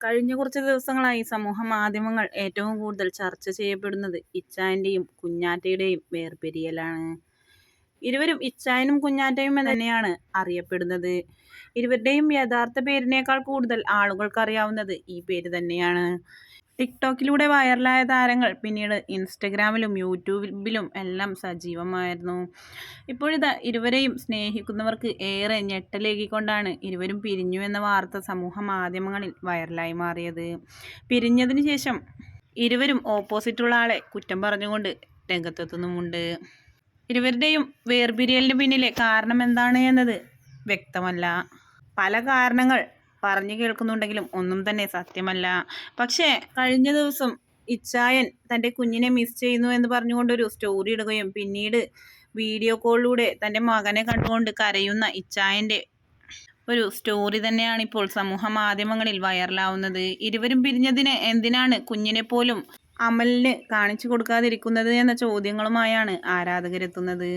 കഴിഞ്ഞ കുറച്ച് ദിവസങ്ങളായി സമൂഹ മാധ്യമങ്ങൾ ഏറ്റവും കൂടുതൽ ചർച്ച ചെയ്യപ്പെടുന്നത് ഇച്ചായന്റെയും കുഞ്ഞാറ്റയുടെയും വേർപിരിയലാണ്. ഇരുവരും ഇച്ചായനും കുഞ്ഞാറ്റയും തന്നെയാണ് അറിയപ്പെടുന്നത്. ഇരുവരുടെയും യഥാർത്ഥ പേരിനേക്കാൾ കൂടുതൽ ആളുകൾക്ക് അറിയാവുന്നത് ഈ പേര് തന്നെയാണ്. ടിക്ടോക്കിലൂടെ വൈറലായ താരങ്ങൾ പിന്നീട് ഇൻസ്റ്റഗ്രാമിലും യൂട്യൂബിലും എല്ലാം സജീവമായിരുന്നു. ഇപ്പോഴിതാ ഇരുവരെയും സ്നേഹിക്കുന്നവർക്ക് ഏറെ ഞെട്ടലേകിക്കൊണ്ടാണ് ഇരുവരും പിരിഞ്ഞു എന്ന വാർത്ത സമൂഹ മാധ്യമങ്ങളിൽ വൈറലായി മാറിയത്. പിരിഞ്ഞതിന് ശേഷം ഇരുവരും ഓപ്പോസിറ്റുള്ള ആളെ കുറ്റം പറഞ്ഞുകൊണ്ട് രംഗത്തെത്തുന്നുമുണ്ട്. ഇരുവരുടെയും വേർപിരിയലിന് പിന്നിലെ കാരണം എന്താണ് എന്നത് വ്യക്തമല്ല. പല കാരണങ്ങൾ പറഞ്ഞു കേൾക്കുന്നുണ്ടെങ്കിലും ഒന്നും തന്നെ സത്യമല്ല. പക്ഷേ കഴിഞ്ഞ ദിവസം ഇച്ചായൻ തന്റെ കുഞ്ഞിനെ മിസ് ചെയ്യുന്നു എന്ന് പറഞ്ഞുകൊണ്ട് ഒരു സ്റ്റോറി ഇടുകയും പിന്നീട് വീഡിയോ കോളിലൂടെ തന്റെ മകനെ കണ്ടുകൊണ്ട് കരയുന്ന ഇച്ചായന്റെ ഒരു സ്റ്റോറി തന്നെയാണ് ഇപ്പോൾ സമൂഹ മാധ്യമങ്ങളിൽ വൈറലാവുന്നത്. ഇരുവരും പിരിഞ്ഞതിന് എന്തിനാണ് കുഞ്ഞിനെ പോലും അമലിന് കാണിച്ചു കൊടുക്കാതിരിക്കുന്നത് എന്ന ചോദ്യങ്ങളുമായാണ് ആരാധകരെത്തുന്നത്.